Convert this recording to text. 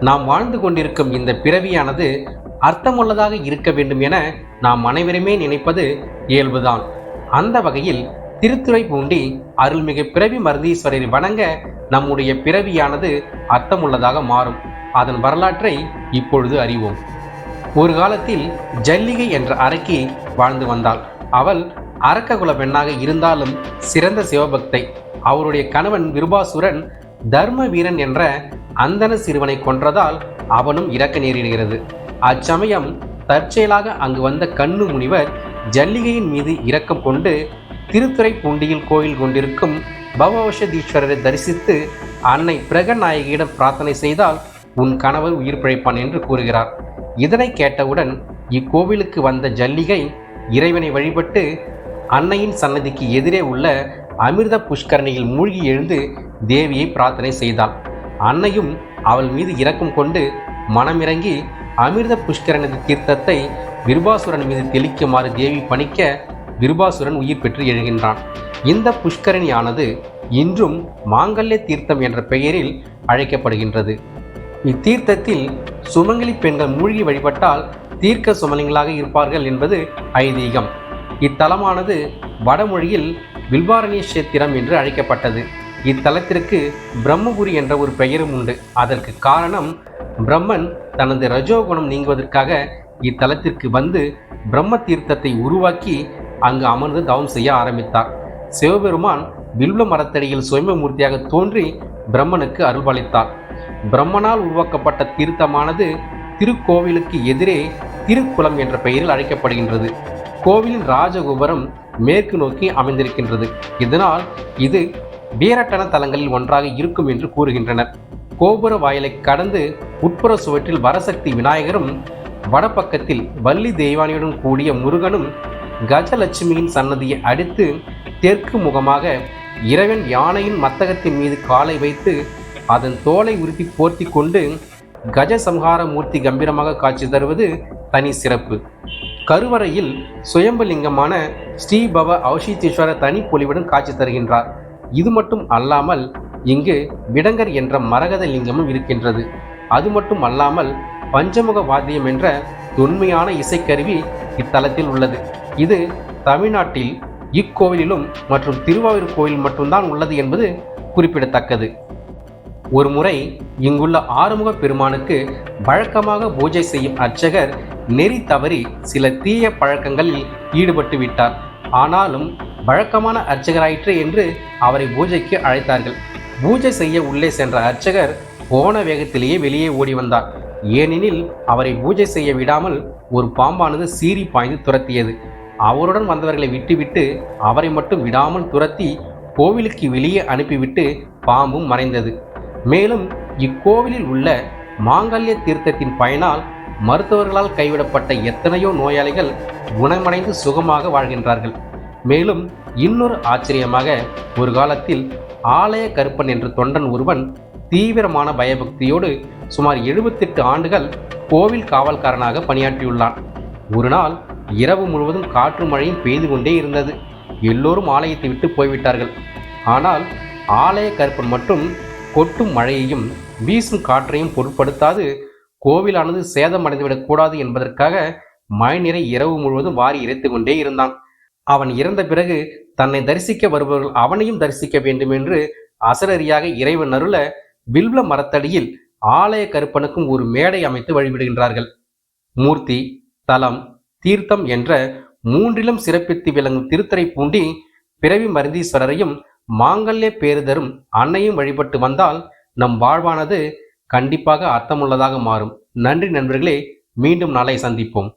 நாம் வாழ்ந்து கொண்டிருக்கும் இந்த பிறவியானது அர்த்தமுள்ளதாக இருக்க வேண்டும் என நாம் அனைவருமே நினைப்பது இயல்புதான். அந்த வகையில் திருத்துறை பூண்டி அருள்மிகு பிறவி மருதீஸ்வரரை வணங்க நம்முடைய பிறவியானது அர்த்தமுள்ளதாக மாறும். அதன் வரலாற்றை இப்பொழுது அறிவோம். ஒரு காலத்தில் ஜல்லிகை என்ற அரக்கி வாழ்ந்து வந்தாள். அவள் அரக்ககுல பெண்ணாக இருந்தாலும் சிறந்த சிவபக்தை. அவருடைய கணவன் விருபாசுரன் தர்ம வீரன் என்ற அந்தன சிறுவனை கொன்றதால் அவனும் இறக்க நேரிடுகிறது. அச்சமயம் தற்செயலாக அங்கு வந்த கண்ணு முனிவர் ஜல்லிகையின் மீது இரக்கம் கொண்டு திருத்துறைப்பூண்டியில் கோயில் கொண்டிருக்கும் பவவஷதீஸ்வரரை தரிசித்து அன்னை பிரகநாயகியிடம் பிரார்த்தனை செய்தால் உன் கணவர் உயிர் பிழைப்பான் என்று கூறுகிறார். இதனை கேட்டவுடன் இக்கோவிலுக்கு வந்த ஜல்லிகை இறைவனை வழிபட்டு அன்னையின் சன்னதிக்கு எதிரே உள்ள அமிர்த புஷ்கரணியில் மூழ்கி எழுந்து தேவியை பிரார்த்தனை செய்தாள். அன்னையும் அவள் மீது இரக்கம் கொண்டு மனமிறங்கி அமிர்த புஷ்கரணி தீர்த்தத்தை விருபாசுரன் மீது தெளிக்குமாறு தேவி பணிக்க விருபாசுரன் உயிர் பெற்று எழுகின்றான். இந்த புஷ்கரணியானது இன்றும் மாங்கல்ய தீர்த்தம் என்ற பெயரில் அழைக்கப்படுகின்றது. இத்தீர்த்தத்தில் சுமங்கலி பெண்கள் மூழ்கி வழிபட்டால் தீர்க்க சுமலிங்களாக இருப்பார்கள் என்பது ஐதீகம். இத்தலமானது வடமொழியில் வில்வாரணி கஷேத்திரம் என்று அழைக்கப்பட்டது. இத்தலத்திற்கு பிரம்மபுரி என்ற ஒரு பெயரும் உண்டு. அதற்கு காரணம் பிரம்மன் தனது ரஜோகுணம் நீங்குவதற்காக இத்தலத்திற்கு வந்து பிரம்ம தீர்த்தத்தை உருவாக்கி அங்கு அமர்ந்து தவம் செய்ய ஆரம்பித்தார். சிவபெருமான் வில்வ மரத்தடியில் சுயமமூர்த்தியாக தோன்றி பிரம்மனுக்கு அருள்பாலித்தார் பிரம்மனால் உருவாக்கப்பட்ட தீர்த்தமானது திருக்கோவிலுக்கு எதிரே திருக்குளம் என்ற பெயரில் அழைக்கப்படுகின்றது. கோவிலின் ராஜகோபுரம் மேற்கு நோக்கி அமைந்திருக்கின்றது. இதனால் இது வீரட்டன தலங்களில் ஒன்றாக இருக்கும் என்று கூறுகின்றனர். கோபுர வாயிலை கடந்து உட்புற சுவற்றில் வரசக்தி விநாயகரும் வடபக்கத்தில் வள்ளி தெய்வானியுடன் கூடிய முருகனும் கஜலட்சுமியின் சன்னதியை அடுத்து தெற்கு முகமாக இறைவன் யானையின் மத்தகத்தின் மீது காலை வைத்து அதன் தோலை உருத்தி போர்த்தி கொண்டு கஜ சம்ஹார மூர்த்தி கம்பீரமாக காட்சி தருவது தனி சிறப்பு. கருவறையில் சுயம்பலிங்கமான ஸ்ரீபவ அவசித்தீஸ்வர தனி பொலிவுடன் காட்சி தருகின்றார். இது மட்டும் அல்லாமல் இங்கு விடங்கர் என்ற மரகத லிங்கமும் இருக்கின்றது. அது மட்டும் அல்லாமல் பஞ்சமுக வாத்தியம் என்ற தொன்மையான இசைக்கருவி இத்தலத்தில் உள்ளது. இது தமிழ்நாட்டில் இக்கோவிலிலும் மற்றும் திருவாரூர் கோவில் மட்டும்தான் உள்ளது என்பது குறிப்பிடத்தக்கது. ஒரு முறை இங்குள்ள ஆறுமுக பெருமானுக்கு வழக்கமாக பூஜை செய்யும் அர்ச்சகர் நெறி தவறி சில தீய பழக்கங்களில் ஈடுபட்டு விட்டார். ஆனாலும் வழக்கமான அர்ச்சகராயிற்று என்று அவரை பூஜைக்கு அழைத்தார்கள். பூஜை செய்ய உள்ளே சென்ற அர்ச்சகர் போன வேகத்திலேயே வெளியே ஓடி வந்தார். ஏனெனில் அவரை பூஜை செய்ய விடாமல் ஒரு பாம்பானது சீறி பாய்ந்து துரத்தியது. அவருடன் வந்தவர்களை விட்டுவிட்டு அவரை மட்டும் விடாமல் துரத்தி கோவிலுக்கு வெளியே அனுப்பிவிட்டு பாம்பும் மறைந்தது. மேலும் இக்கோவிலில் உள்ள மாங்கல்ய தீர்த்தத்தின் பயனால் மருத்துவர்களால் கைவிடப்பட்ட எத்தனையோ நோயாளிகள் குணமடைந்து சுகமாக வாழ்கின்றார்கள். மேலும் இன்னொரு ஆச்சரியமாக ஒரு காலத்தில் ஆலய கருப்பன் என்ற தொண்டன் ஒருவன் தீவிரமான பயபக்தியோடு சுமார் எழுபத்தெட்டு ஆண்டுகள் கோவில் காவல்காரனாக பணியாற்றியுள்ளான். ஒரு நாள் இரவு முழுவதும் காற்று மழையும் பெய்து கொண்டே இருந்தது. எல்லோரும் ஆலயத்தை விட்டு போய்விட்டார்கள். ஆனால் ஆலய கருப்பன் மட்டும் கொட்டும் மழையையும் வீசும் காற்றையும் பொருட்படுத்தாது கோவிலானது சேதமடைந்துவிடக் கூடாது என்பதற்காக மழைநீரை இரவு முழுவதும் வாரி இறைத்து கொண்டே இருந்தான். அவன் இறந்த பிறகு தன்னை தரிசிக்க வருபவர்கள் அவனையும் தரிசிக்க வேண்டும் என்று அசரறியாக இறைவன் அருள வில்வ மரத்தடியில் ஆலய கருப்பனுக்கும் ஒரு மேடை அமைத்து வழிபடுகின்றார்கள். மூர்த்தி தலம் தீர்த்தம் என்ற மூன்றிலும் சிறப்பித்து விளங்கும் திருத்தரை பூண்டி பிறவி மருந்தீஸ்வரரையும் மாங்கல்ய பேருதரும் அன்னையும் வழிபட்டு வந்தால் நம் வாழ்வானது கண்டிப்பாக அர்த்தமுள்ளதாக மாறும். நன்றி நண்பர்களே மீண்டும் நாளை சந்திப்போம்.